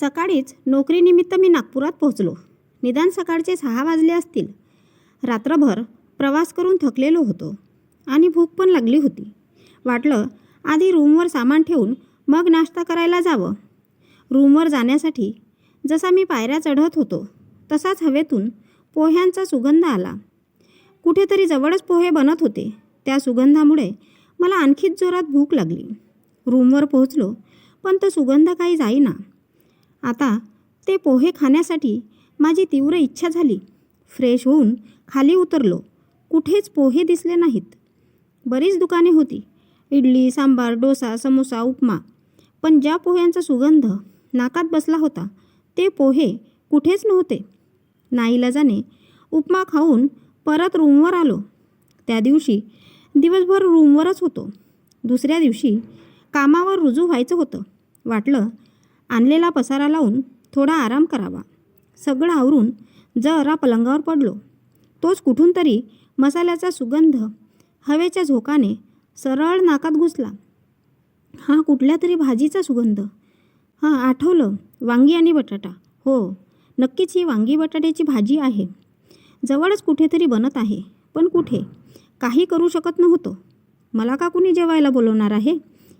सकाळीच नोकरीनिमित्त मी नागपुरात पोहोचलो. निदान सकाळचे सहा वाजले असतील. रात्रभर प्रवास करून थकलेलो होतो आणि भूक पण लागली होती. वाटलं आधी रूमवर सामान ठेवून मग नाश्ता करायला जावं. रूमवर जाण्यासाठी जसा मी पायऱ्या चढत होतो तसाच हवेतून पोह्यांचा सुगंध आला. कुठेतरी जवळच पोहे बनत होते. त्या सुगंधामुळे मला आणखीच जोरात भूक लागली. रूमवर पोहोचलो पण तो सुगंध काही जाईना. आता ते पोहे खाण्यासाठी माझी तीव्र इच्छा झाली. फ्रेश होऊन खाली उतरलो. कुठेच पोहे दिसले नाहीत. बरीच दुकाने होती. इडली सांबार डोसा समोसा उपमा. पण ज्या पोह्यांचा सुगंध नाकात बसला होता ते पोहे कुठेच नव्हते. नाईलाजाने उपमा खाऊन परत रूमवर आलो. त्या दिवशी दिवसभर रूमवरच होतो. दुसऱ्या दिवशी कामावर रुजू व्हायचं होतं. वाटलं आणलेला पसारा लावून थोडा आराम करावा. सगळं आवरून जरा पलंगावर पडलो. तोच कुठून तरी मसाल्याचा सुगंध हवेच्या झोकाने सरळ नाकात घुसला. हा कुठल्या तरी भाजीचा सुगंध. हां आठवलं वांगी आणि बटाटा. हो नक्कीच ही वांगी बटाट्याची भाजी आहे. जवळच कुठेतरी बनत आहे. पण कुठे? काही करू शकत नव्हतो. मला का कुणी जेवायला बोलवणार आहे?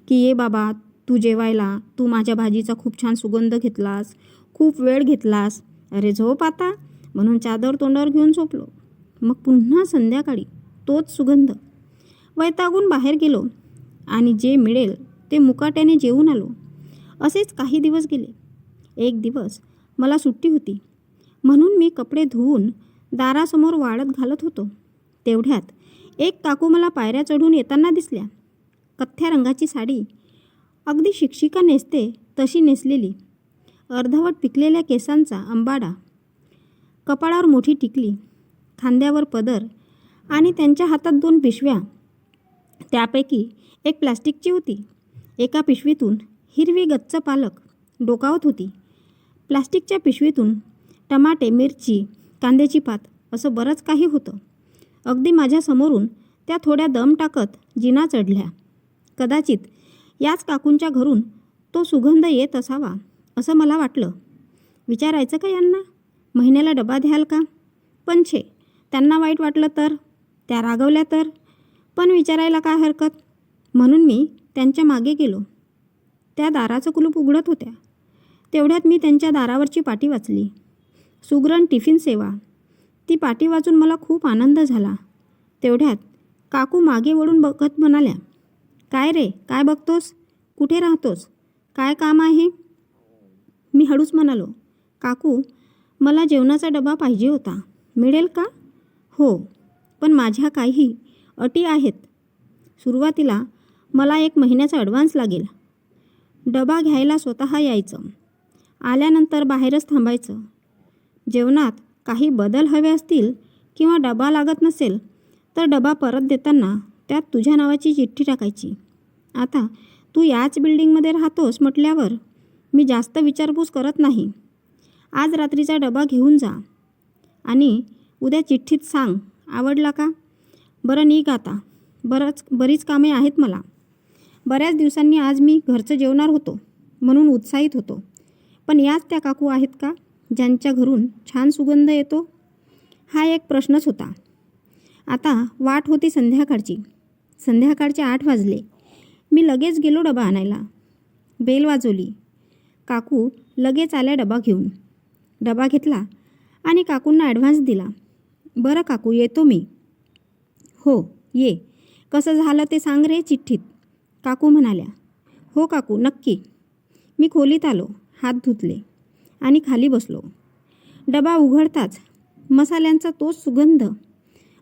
की ये बाबा तू जेवायला तू माझ्या भाजीचा खूप छान सुगंध घेतलास खूप वेळ घेतलास. अरे झोप आता म्हणून चादर तोंडावर घेऊन झोपलो. मग पुन्हा संध्याकाळी तोच सुगंध. वैतागून बाहेर गेलो आणि जे मिळेल ते मुकाट्याने जेवून आलो. असेच काही दिवस गेले. एक दिवस मला सुट्टी होती. म्हणून मी कपडे धुवून दारासमोर वाळत घालत होतो. तेवढ्यात एक काकू मला पायऱ्या चढून येताना दिसल्या. कथ्या रंगाची साडी अगदी शिक्षिका नेसते तशी नेसलेली. अर्धवट पिकलेल्या केसांचा अंबाडा कपाळावर मोठी टिकली. खांद्यावर पदर आणि त्यांच्या हातात दोन पिशव्या. त्यापैकी एक प्लास्टिकची होती. एका पिशवीतून हिरवी गच्च पालक डोकावत होती. प्लास्टिकच्या पिशवीतून टमाटे मिरची कांद्याची पात असं बरंच काही होतं. अगदी माझ्यासमोरून त्या थोड्या दम टाकत जिना चढल्या. कदाचित याच काकूंच्या घरून तो सुगंध येत असावा असं मला वाटलं. विचारायचं का यांना? महिन्याला डबा द्याल का? पण छे त्यांना वाईट वाटलं तर? त्या रागवल्या तर? पण विचारायला काय हरकत? म्हणून मी त्यांच्या मागे गेलो. त्या दाराचं कुलूप उघडत होत्या. तेवढ्यात मी त्यांच्या दारावरची पाटी वाचली. सुग्रण टिफिन सेवा. ती पाटी वाचून मला खूप आनंद झाला. तेवढ्यात काकू मागे वळून बघत म्हणाल्या काय रे? काय बघतोस? कुठे राहतोस? काय काम आहे? मी हळूच म्हणालो काकू मला जेवणाचा डबा पाहिजे होता. मिळेल का? हो पण माझ्या काही अटी आहेत. सुरुवातीला मला एक महिन्याचा ॲडव्हान्स लागेल. डबा घ्यायला स्वतः यायचं. आल्यानंतर बाहेरच थांबायचं. जेवणात काही बदल हवे असतील किंवा डबा लागत नसेल तर डबा परत देताना त्यात तुझ्या नावाची चिठ्ठी टाकायची. आता तू याच बिल्डिंगमध्ये राहतोस म्हटल्यावर मी जास्त विचारपूस करत नाही. आज रात्रीचा डबा घेऊन जा. आणि उद्या चिठ्ठीत सांग. आवडला का? बरं नीक आता. बरंच बरीच कामे आहेत मला. बऱ्याच दिवसांनी आज मी घरचं जेवणार होतो म्हणून उत्साहित होतो. पण याच त्या काकू आहेत का? ज्यांच्या घरून छान सुगंध येतो? हा एक प्रश्नच होता. आता वाट होती संध्याकाळची. संध्याकाळचे आठ वाजले. मी लगेच गेलो डबा आणायला. बेल वाजवली. काकू लगेच आल्या डबा घेऊन. डबा घेतला आणि काकूंना ॲडव्हान्स दिला. बरं काकू येतो मी. हो ये. कसं झालं ते सांग रे चिठ्ठीत. काकू म्हणाल्या. हो काकू नक्की. मी खोलीत आलो हात धुतले आणि खाली बसलो. डबा उघडताच मसाल्यांचा तोच सुगंध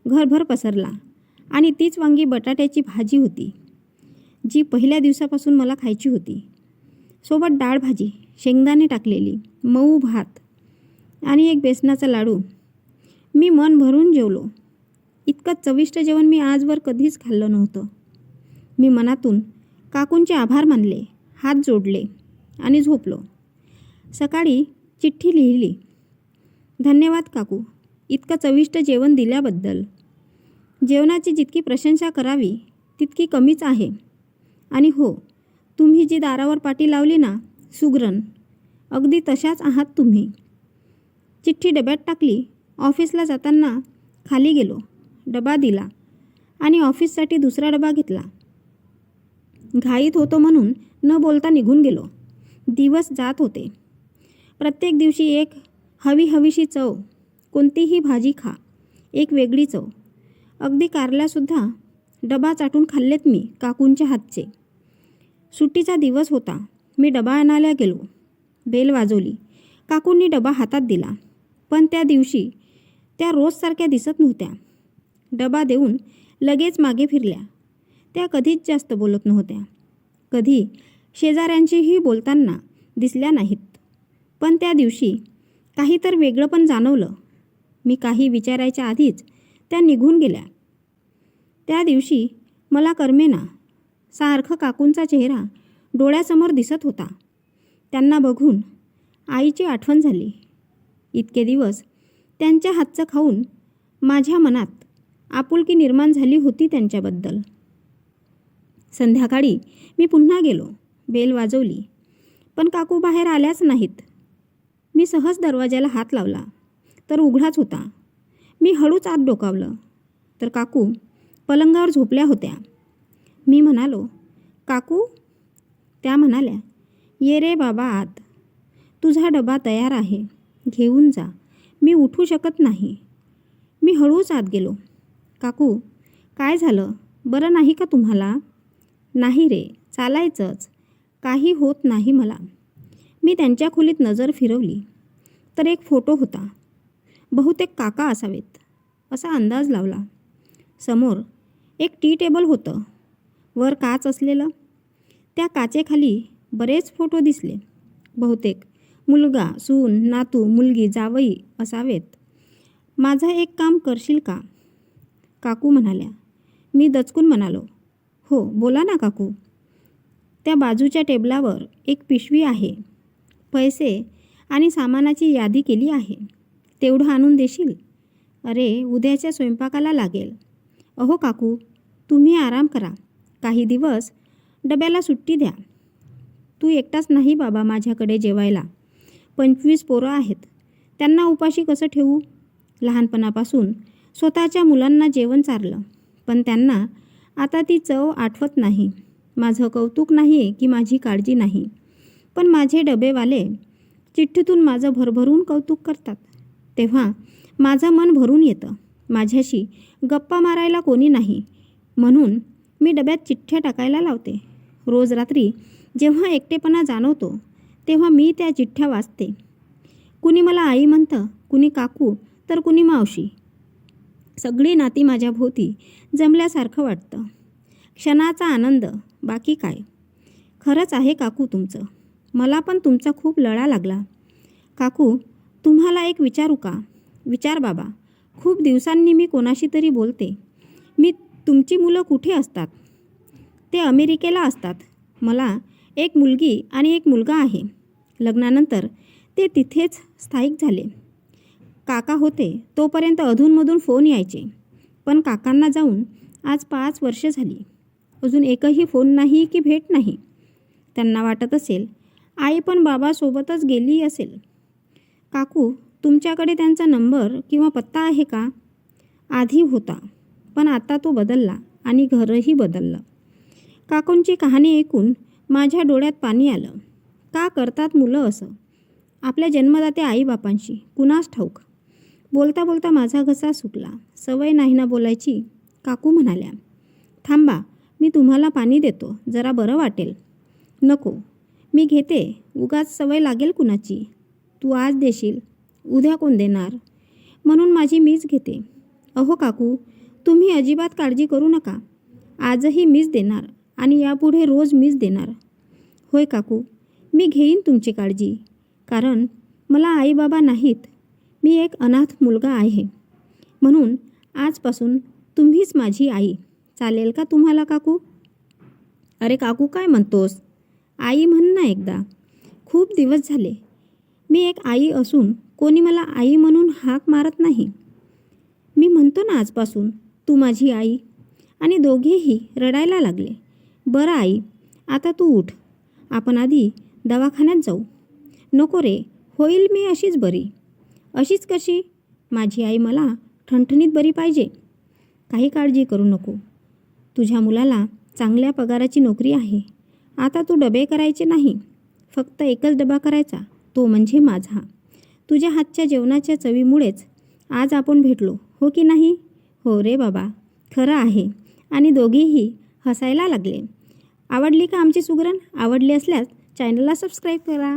घरभर पसरला. आणि तीच वांगी बटाट्याची भाजी होती जी पहिल्या दिवसापासून मला खायची होती. सोबत डाळ भाजी शेंगदाणे टाकलेली मऊ भात आणि एक बेसनाचा लाडू. मी मन भरून जेवलो. इतकं चविष्ट जेवण मी आजवर कधीच खाल्लं नव्हतं. मी मनातून काकूंचे आभार मानले हात जोडले आणि झोपलो. सकाळी चिठ्ठी लिहिली धन्यवाद काकू इतकं चविष्ट जेवण दिल्याबद्दल. जेवणाची जितकी प्रशंसा करावी तितकी कमीच आहे. आणि हो तुम्ही जी दारावर पाटी लावली ना सुग्रण अगदी तशाच आहात तुम्ही. चिठ्ठी डब्यात टाकली ऑफिसला जाताना खाली गेलो डबा दिला आणि ऑफिससाठी दुसरा डबा घेतला. घाईत होतो म्हणून न बोलता निघून गेलो. दिवस जात होते. प्रत्येक दिवशी एक हवी हवीशी चव कोणतीही भाजी खा एक वेगळी चव. अगदी कारल्यासुद्धा डबा चाटून खाल्लेत मी काकूंच्या हातचे. सुट्टीचा दिवस होता. मी डबा आणायला गेलो. बेल वाजवली. काकूंनी डबा हातात दिला. पण त्या दिवशी त्या रोजसारख्या दिसत नव्हत्या. डबा देऊन लगेच मागे फिरल्या. त्या कधीच जास्त बोलत नव्हत्या. कधी शेजाऱ्यांशीही बोलताना दिसल्या नाहीत. पण त्या दिवशी काही तर वेगळं पण जाणवलं. मी काही विचारायच्या आधीच त्या निघून गेल्या. त्या दिवशी मला कर्मेना सारखं काकूंचा चेहरा डोळ्यासमोर दिसत होता. त्यांना बघून आईची आठवण झाली. इतके दिवस त्यांच्या हातचं खाऊन माझ्या मनात आपुलकी निर्माण झाली होती त्यांच्याबद्दल. संध्याकाळी मी पुन्हा गेलो. बेल वाजवली. पण काकू बाहेर आल्याच नाहीत. मी सहज दरवाजाला हात लावला. तर उघडाच होता. मी हळूच आत डोकावलं. तर काकू पलंगावर झोपल्या होत्या. मी म्हणालो काकू त्या म्हणाल्या ये रे बाबा आत. तुझा डबा तयार आहे. घेऊन जा. मी उठू शकत नाही. मी हळूच आत गेलो. काकू काय झालं? बरं नाही का तुम्हाला? नाही रे चालायचंच. काही होत नाही मला. मी त्यांच्या खोलीत नजर फिरवली. तर एक फोटो होता. बहुतेक काका असावेत. असा अंदाज लावला. समोर एक टी टेबल होतं. वर काच असलेलं. त्या काचेखाली बरेच फोटो दिसले. बहुतेक मुलगा सून नातू मुलगी जावई असावेत. माझं एक काम करशील का? काकू म्हणाल्या. मी दचकून म्हणालो. हो बोला ना काकू. त्या बाजूच्या टेबलावर एक पिशवी आहे. पैसे आणि सामानाची यादी केली आहे. तेवढं आणून देशील? अरे उद्याच्या स्वयंपाकाला लागेल. अहो काकू तुम्ही आराम करा. काही दिवस डब्याला सुट्टी द्या. तू एकटाच नाही बाबा माझ्याकडे जेवायला. पंचवीस पोरं आहेत. त्यांना उपाशी कसं ठेवू? लहानपणापासून स्वतःच्या मुलांना जेवण चारलं. पण त्यांना आता ती चव आठवत नाही. माझं कौतुक नाही की माझी काळजी नाही. पण माझे डबेवाले चिठ्ठीतून माझं भरभरून कौतुक करतात. तेव्हा माझं मन भरून येतं. माझ्याशी गप्पा मारायला कोणी नाही. म्हणून मी डब्यात चिठ्ठ्या टाकायला लावते. रोज रात्री जेव्हा एकटेपणा जाणवतो तेव्हा मी त्या चिठ्ठ्या वाचते. कुणी मला आई म्हणतं कुणी काकू तर कुणी मावशी. सगळी नाती माझ्या भोवती जमल्यासारखं वाटतं. क्षणाचा आनंद बाकी काय? खरंच आहे काकू तुमचं. मला पण तुमचा खूप लळा लागला. काकू तुम्हाला एक विचारू का? विचार बाबा. खूप दिवसांनी मी कोणाशी तरी बोलते. मी तुमची मुलं कुठे असतात? ते अमेरिकेला असतात. मला एक मुलगी आणि एक मुलगा आहे. लग्नानंतर ते तिथेच स्थायिक झाले. काका होते तोपर्यंत अधूनमधून फोन यायचे. पण काकांना जाऊन आज पाच वर्ष झाली. अजून एकही फोन नाही की भेट नाही. त्यांना वाटत असेल आई पण बाबासोबतच गेली असेल. काकू तुमच्याकडे त्यांचा नंबर किंवा पत्ता आहे का? आधी होता पण आता तो बदलला आणि घरही बदललं. काकूंची कहाणी ऐकून माझ्या डोळ्यात पाणी आलं. का करतात मुलं असं? आपल्या जन्मदात्या आईबापांशी कुणास ठाऊक? बोलता बोलता माझा घसा सुकला सवय नाही ना बोलायची? काकू म्हणाल्या. थांबा मी तुम्हाला पाणी देतो जरा बरं वाटेल. नको. मी घेते. उगाच सवय लागेल कुणाची? तू आज देशील उद्या कोण देणार? म्हणून माझी मीच घेते. अहो काकू तुम्ही अजिबात काळजी करू नका. आजही मीच देणार आणि यापुढे रोज मीच देणार. होय काकू मी घेईन तुमची काळजी. कारण मला आईबाबा नाहीत. मी एक अनाथ मुलगा आहे. म्हणून आजपासून तुम्हीच माझी आई. चालेल का तुम्हाला काकू? अरे काकू काय म्हणतोस? आई म्हण ना एकदा. खूप दिवस झाले. मी एक आई असून कोणी मला आई म्हणून हाक मारत नाही. मी म्हणतो ना आजपासून तू माझी आई. आणि दोघेही रडायला लागले. बरं आई आता तू उठ. आपण आधी दवाखान्यात जाऊ. नको रे होईल मी अशीच बरी. अशीच कशी? माझी आई मला ठणठणीत बरी पाहिजे. काही काळजी करू नको. तुझ्या मुलाला चांगल्या पगाराची नोकरी आहे. आता तू डबे करायचे नाही. फक्त एकच डबा करायचा. तो म्हणजे माझा. तुझ्या हातच्या जेवणाच्या चवीमुळेच आज आपण भेटलो हो की नाही? हो रे बाबा खरं आहे. आणि दोघेही हसायला लागले. आवडली का आमची सुगरण? आवडली असल्यास चॅनलला सबस्क्राईब करा.